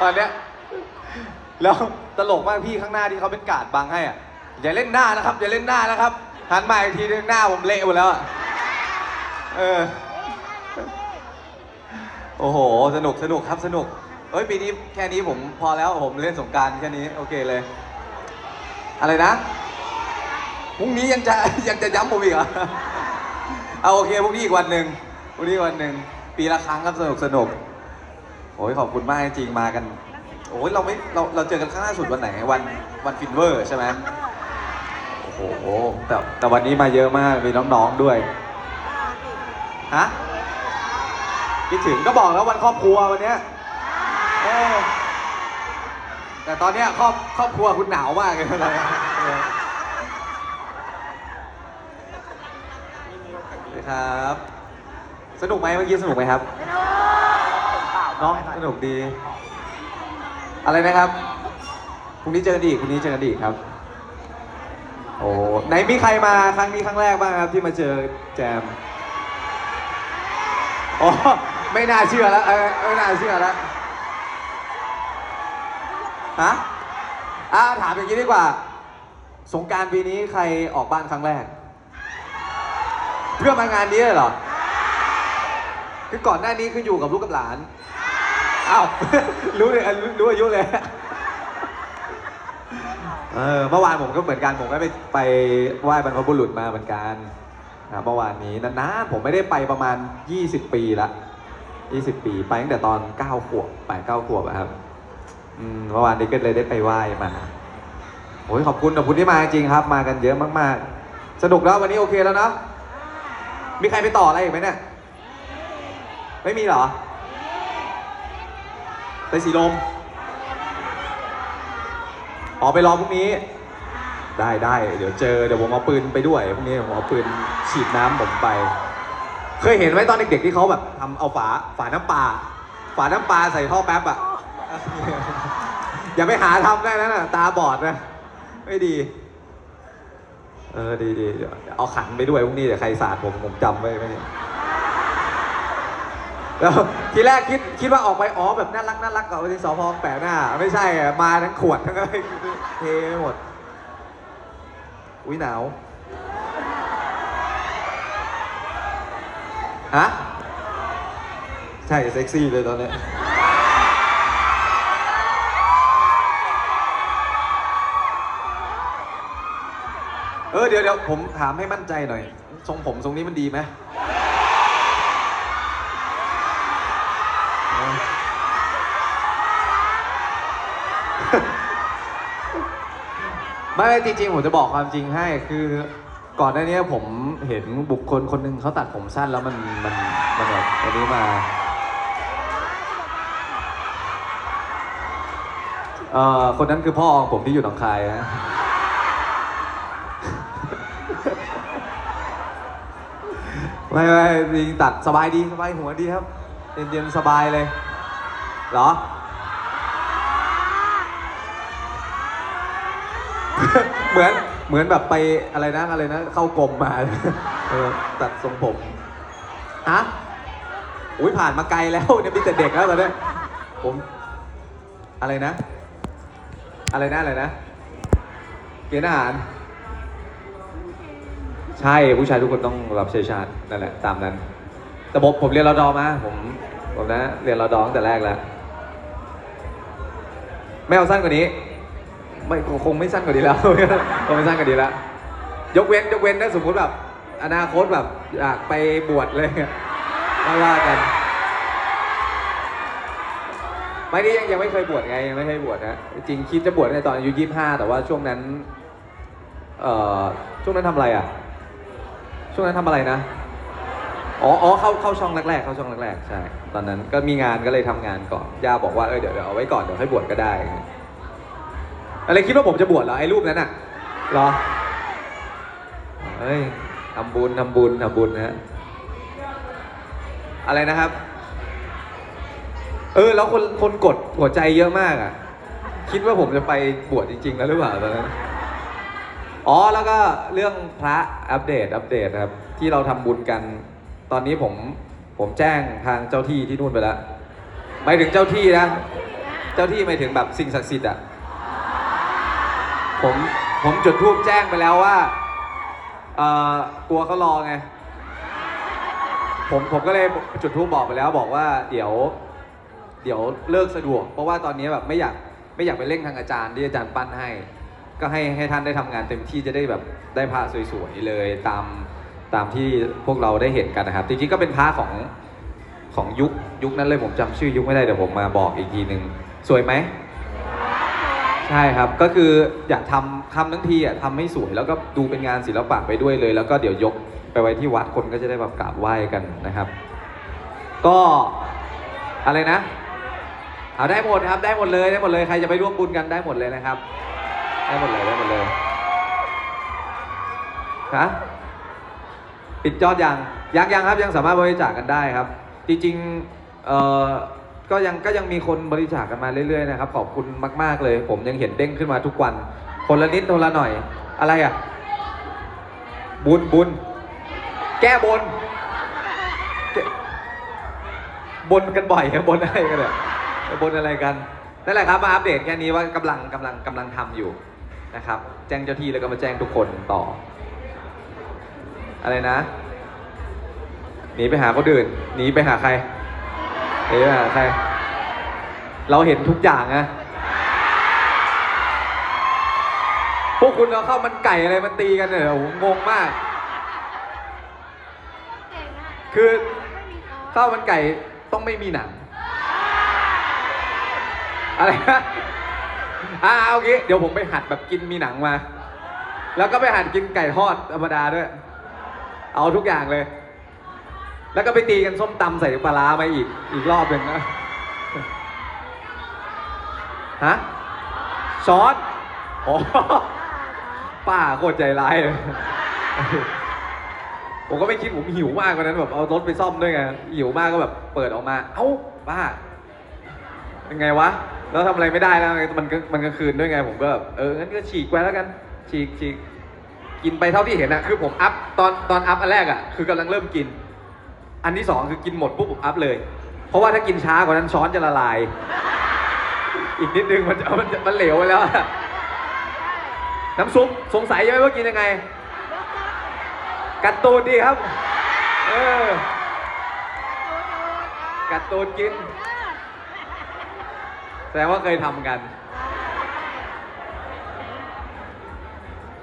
ตอนเนี้ยแล้วตลกมากพี่ข้างหน้าที่เขาเป็นกาดบังให้อะอย่าเล่นหน้านะครับอย่าเล่นหน้านะครับหันมาอีกทีนึงหน้าผมเละหมดแล้วอะเออโอ้โห สนุกสนุกครับสนุกเอ้ยปีนี้แค่นี้ผมพอแล้วผมเล่นสงการแค่นี้โอเคเลย อะไรนะพรุ่งนี้ยังจะยังจะย้ำผมอีกเหรอเอาโอเคพรุ่งนี้อีกวันหนึ่งพรุ่งนี้วันหนึ่งปีละครั้งครับสนุกสนุก โอ้ยขอบคุณมากจริงมากัน โอ้ยเราไม่เราเราเจอกันครั้งล่าสุดวันไหนวันวันฟินเวอร์ใช่ไหมโอ้โหแต่แต่วันนี้มาเยอะมากมีน้องๆด้วยฮะคิดถึงก็บอกแล้ววันครอบครัววันเนี้ยเออแต่ตอนเนี้ยครอบครอบครัวคุณหนาวมากเลยนเนี้ยเออสวัสดีครับ สนุกไหมเมื่อกี้สนุกไหมครับ เน้องสนุกดี อะไรนะครับพรุ่งนี้เจอกันอีกพรุ่งนี้เจอกันอีกครับ โอ้ไหนมีใครมาครั้งนี้ครั้งแรกบ้างครับที่มาเจอแจมอ๋อไม่น่าเชื่อแล้วเออไม่น่าเชื่อแล้วฮะอ่าถามอย่างนี้ดีกว่า สงการปีนี้ใครออกบ้านครั้งแรก เพื่อมางานนี้เลยเหรอคือก่อนหน้านี้คืออยู่กับลูกกับหลาน อ้าว รู้เลยรู้อายุเลย เออ เมื่อวานผมก็เหมือนกัน ผมก็ไปไปไหว้บรรพบุรุษมาเหมือนกันนะเมื่อวานนี้นานๆผมไม่ได้ไปประมาณ 20 ปีละ 20 ปี ไปตั้งแต่ตอน 9 ขวบ8 9ขวบอะครับเมื่อวานนี้ก็เลยได้ไปไหว้มาโอ้ยขอบคุณขอบคุณที่มาจริงครับ มากันเยอะมากๆ สนุกแล้ววันนี้โอเคแล้วเนาะมีใครไปต่ออะไรอีกไหมเนี่ย ไม่มีเหรอ ไปสีลม อ๋อไปรอพรุ่งนี้ ได้ได้เดี๋ยวเจอเดี๋ยวผมเอาปืนไปด้วยพรุ่งนี้ผมเอาปืนฉีดน้ำผมไป เคยเห็นไหมตอนเด็กๆที่เขาแบบทำเอาฝาฝาน้ำปลาฝาน้ำปลาใส่ท่อแป๊บอะอย่าไปหาทำได้นะตาบอดนะ ไม่ดี เออดีดีเอาขันไปด้วยพรุ่งนี้เดี๋ยวใครสาดผมผมจำไว้ไม่ แล้วทีแรกคิดคิดว่าออกไปอ๋อแบบน่ารักน่ารักกับที่สพแปะหน้า ไม่ใช่อะมาทั้งขวดทั้งอะไรเทไปหมด อุ้ยหนาวฮะใช่เซ็กซี่เลยตอนเนี้ยเออเดี๋ยวเดี๋ยวผมถามให้มั่นใจหน่อย ทรงผมทรงนี้มันดีไหม ไม่จริงๆผมจะบอกความจริงให้คือก่อนหน้านี้ผมเห็นบุคคลคนหนึ่งเขาตัดผมสั้นแล้วมันมันมันแบบวันนี้มาเอ่อคนนั้นคือพ่อของผมที่อยู่หนองคายนะไม่ไม่จริงตัดสบายดีสบายหัวดีครับเย็นๆสบายเลยเหรอ เห มือนเหมือนแบบไปอะไรนะอะไรนะ เข้ากรมมาเออตัดทรงผมฮะอุ้ยผ่านมาไกลแล้วเนี่ยมีแต่เด็กแล้วตอนเนี้ยผมอะไรนะ อะไรนะอะไรนะเกณฑ์อาหาร ใช่ผู้ชายทุกคนต้องรับใช้ชาตินั่นแหละตามนั้น แต่ผมผมเรียนรอดอมาผมผมนะเรียนรอดอตั้งแต่แรกแล้ว ไม่เอาสั้นกว่านี้ ไม่คงไม่สั้นกว่านี้แล้ว คงไม่สั้นกว่านี้แล้ว ยกเว้นยกเว้นถ้าสมมุติแบบ อนาคตแบบอยากไปบวชเลยไม่ว่ากัน ไม่ได้ยังยังไม่เคยบวชไงยังไม่เคยบวชนะจริงคิดจะบวชในตอนอายุยี่ห้าแต่ว่าช่วงนั้นเอ่อช่วงนั้นทำอะไรอะ ช่วงนั้นทำอะไรนะอ๋ออ๋อเข้าเข้าช่องแรกๆเข้าช่องแรกๆใช่ ตอนนั้นก็มีงานก็เลยทำงานก่อนย่าบอกว่าเออเดี๋ยวเดี๋ยวเอาไว้ก่อนเดี๋ยวให้บวชก็ได้ อะไรคิดว่าผมจะบวชเหรอไอ้รูปนั้นอะเหรอเฮ้ยทำบุญทำบุญทำบุญนะฮะอะไรนะครับ เออแล้วคนคนกดหัวใจเยอะมากอะ คิดว่าผมจะไปบวชจริง ๆ แล้วหรือเปล่าตอนนั้นอ๋อแล้วก็เรื่องพระอัปเดตอัปเดตครับ ที่เราทำบุญกัน ตอนนี้ผมผมแจ้งทางเจ้าที่ที่นู่นไปแล้วหมายถึงเจ้าที่นะ เจ้าที่หมายถึงแบบสิ่งศักดิ์สิทธิ์อะ ผมผมจุดทูบแจ้งไปแล้วว่าเอ่อกลัวเขารอไง ผมผมก็เลยจุดทูบบอกไปแล้วบอกว่าเดี๋ยว เดี๋ยวเลิกสะดวก เพราะว่าตอนนี้แบบไม่อยากไม่อยากไปเร่งทางอาจารย์ที่อาจารย์ปั้นให้ ก็ให้ให้ท่านได้ทำงานเต็มที่จะได้แบบได้พระสวยๆเลยตามตามที่พวกเราได้เห็นกันนะครับจริงๆก็เป็นพระของของยุคยุคนั้นเลยผมจำชื่อยุคไม่ได้เดี๋ยวผมมาบอกอีกทีหนึ่งสวยไหม ใช่ครับ ก็คืออยากทำทำทั้งทีอะทำให้สวยแล้วก็ดูเป็นงานศิลปะไปด้วยเลย แล้วก็เดี๋ยวยกไปไว้ที่วัดคนก็จะได้แบบกราบไหว้กันนะครับ ก็อะไรนะ เอาได้หมดครับได้หมดเลยได้หมดเลยใครจะไปร่วมบุญกันได้หมดเลยนะครับ ได้หมดเลยได้หมดเลยฮะปิดยอดยังยังยังครับยังสามารถบริจาคกันได้ครับ จริงๆเอ่อ ก็ยังก็ยังมีคนบริจาคกันมาเรื่อยๆนะครับขอบคุณมาก ๆเลย ผมยังเห็นเด้งขึ้นมาทุกวัน คนละนิดคนละหน่อย อะไรอะ บุญบุญแก้บนบนกันบ่อยบนอะไรกันเนี่ยบนอะไรกันนั่นแหละครับมาอัปเดตแค่นี้ว่ากำลังกำลังกำลังทำอยู่นะครับ แจ้งเจ้าที่แล้วก็มาแจ้งทุกคนต่อ อะไรนะหนีไปหาคนอื่นหนีไปหาใคร หนีไปหาใคร เราเห็นทุกอย่างนะพวกคุณเอาข้าวมันไก่อะไรมันตีกันเนี่ยโอ้โหงงมาก คือข้าวมันไก่ต้องไม่มีหนัง อะไรนะอ่าเอางี้เดี๋ยวผมไปหัดแบบกินมีหนังมา แล้วก็ไปหัดกินไก่ทอดธรรมดาด้วย เอาทุกอย่างเลย แล้วก็ไปตีกันส้มตำใส่ปลาร้ามาอีกอีกรอบหนึ่งนะฮะช้อนอ๋อป้าโคตรใจร้ายเลยผมก็ไม่คิดผมหิวมากวันนั้นแบบเอารถไปซ่อมด้วยไงหิวมากก็แบบเปิดออกมา เอ้าป้ายังไงวะแล้วทำอะไรไม่ได้แล้วมันก็มันก็คืนด้วยไง ผมก็แบบเอองั้นก็ฉีกไปแล้วกัน ฉีกฉีกกินไปเท่าที่เห็นอะคือผมอัพตอนตอนอัพอันแรกอะคือกำลังเริ่มกิน อันที่สองคือกินหมดปุ๊บผมอัพเลย เพราะว่าถ้ากินช้ากว่านั้นช้อนจะละลาย อีกนิดนึงมันจะมันจะมันเหลวไปแล้ว น้ำซุปสงสัยใช่ไหมว่ากินยังไง กัดตูดดีครับ เออ กัดตูดกิน แสดงว่าเคยทำกัน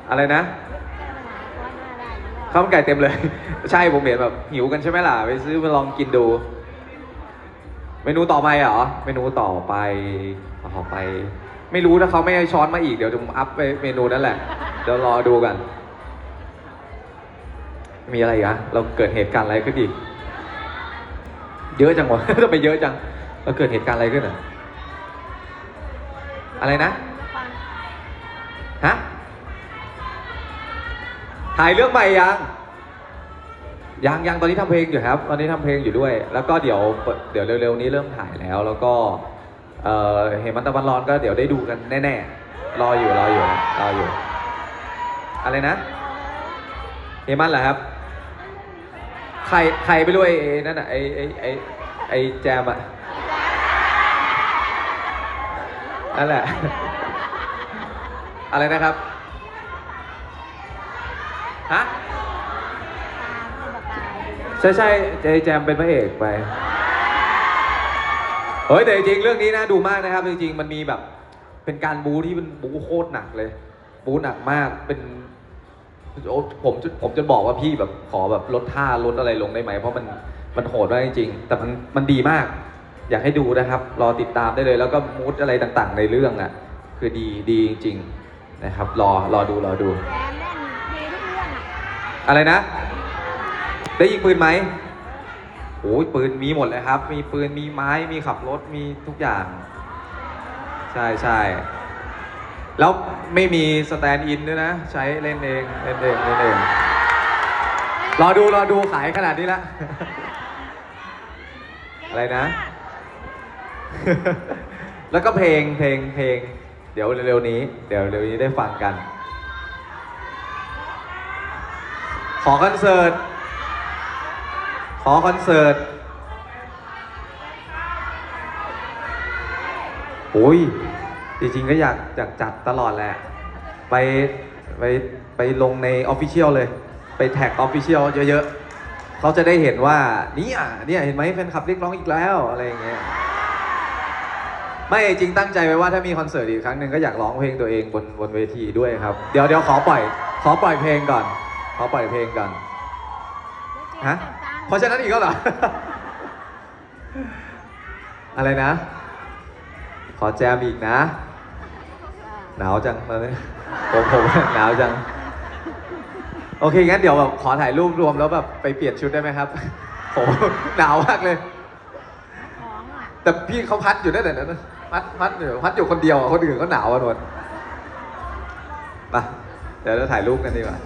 อะไรนะ ข้าวมันไก่เต็มเลย ใช่ผมเห็นแบบหิวกันใช่ไหมล่ะ ไปซื้อมาลองกินดู เมนูต่อไปเหรอ เมนูต่อไปต่อไป ไม่รู้ถ้าเขาไม่ให้ช้อนมาอีกเดี๋ยวผมอัพไปเมนูนั่นแหละ เดี๋ยวรอดูกัน มีอะไรอีกอะเราเกิดเหตุการณ์อะไรขึ้นอีก เยอะจังวะทำไมเยอะจัง เราเกิดเหตุการณ์อะไรขึ้นอะอะไรนะ ฮะ ถ่ายเรื่องใหม่ยัง ยังยังตอนนี้ทำเพลงอยู่ครับ ตอนนี้ทำเพลงอยู่ด้วย แล้วก็เดี๋ยวเดี๋ยวเร็วๆนี้เริ่มถ่ายแล้ว แล้วก็เอ่อเห็นมันตะวันร้อนก็เดี๋ยวได้ดูกันแน่ๆ รออยู่รออยู่รออยู่ อะไรนะเฮมันเหรอครับ ใครใครไปรู้ไอ้ไอ้นั่นอะไอ้ไอ้ไอ้ไอ้แจมอะนั่นแหละ อะไรนะครับ ฮะใช่ใช่เจแจมเป็นพระเอกไปเฮ้ยแต่จริงเรื่องนี้นะดูมากนะครับ จริงๆมันมีแบบ เป็นการบูที่มันบูโคตรหนักเลย บูหนักมากเป็นโอ้ผมผมจะบอกว่าพี่แบบขอแบบลดท่าลดอะไรลงได้ไหมเพราะมันมันโหดมากจริงๆแต่มันมันดีมาก อยากให้ดูนะครับ รอติดตามได้เลย แล้วก็มูดอะไรต่างๆ ในเรื่องอะ คือดีดีจริง ๆ นะครับ รอรอดูรอดู แอนแน่นมีทุกเรื่องอะ อะไรนะ ได้ยิงปืนไหมโอ้ยปืนมีหมดเลยครับ มีปืนมีไม้มีขับรถมีทุกอย่าง ใช่ใช่แล้วไม่มีสแตนด์อินด้วยนะ ใช้เล่นเองเล่นเองเล่นเองรอดูรอดูขายขนาดนี้ละ อะไรนะ แล้วก็เพลงเพลงเพลง เดี๋ยวเร็วๆนี้ เดี๋ยวเร็วๆนี้ได้ฟังกัน ขอคอนเสิร์ต ขอคอนเสิร์ตโอ้ย จริงๆก็อยากอยากจัดตลอดแหละ ไปไปไปลงในออฟฟิเชียลเลย ไปแท็กออฟฟิเชียลเยอะๆ เขาจะได้เห็นว่าเนี่ยเนี่ยเห็นไหมแฟนคลับเรียกร้องอีกแล้วอะไรอย่างเงี้ย ไม่จริงตั้งใจไว้ว่าถ้ามีคอนเสิร์ตอีกครั้งหนึ่งก็อยากร้องเพลงตัวเองบนบนเวทีด้วยครับ เดี๋ยวเดี๋ยวขอปล่อย ขอปล่อยเพลงก่อน ขอปล่อยเพลงก่อนฮะเพราะฉะนั้นอีกแล้วเหรอ อะไรนะ ขอแจมอีกนะ หนาวจังตอนนี้ผมผมหนาวจัง โอเคงั้นเดี๋ยวแบบขอถ่ายรูปรวมแล้วแบบไปเปลี่ยนชุดได้ไหมครับผมหนาวมากเลยของอะแต่พี่เขาพัดอยู่ได้แต่นั้นนะพัดพัดอยู่พัดอยู่คนเดียวอะคนอื่นก็หนาวกันหมดไปเดี๋ยวเราถ่ายรูปกันดีกว่า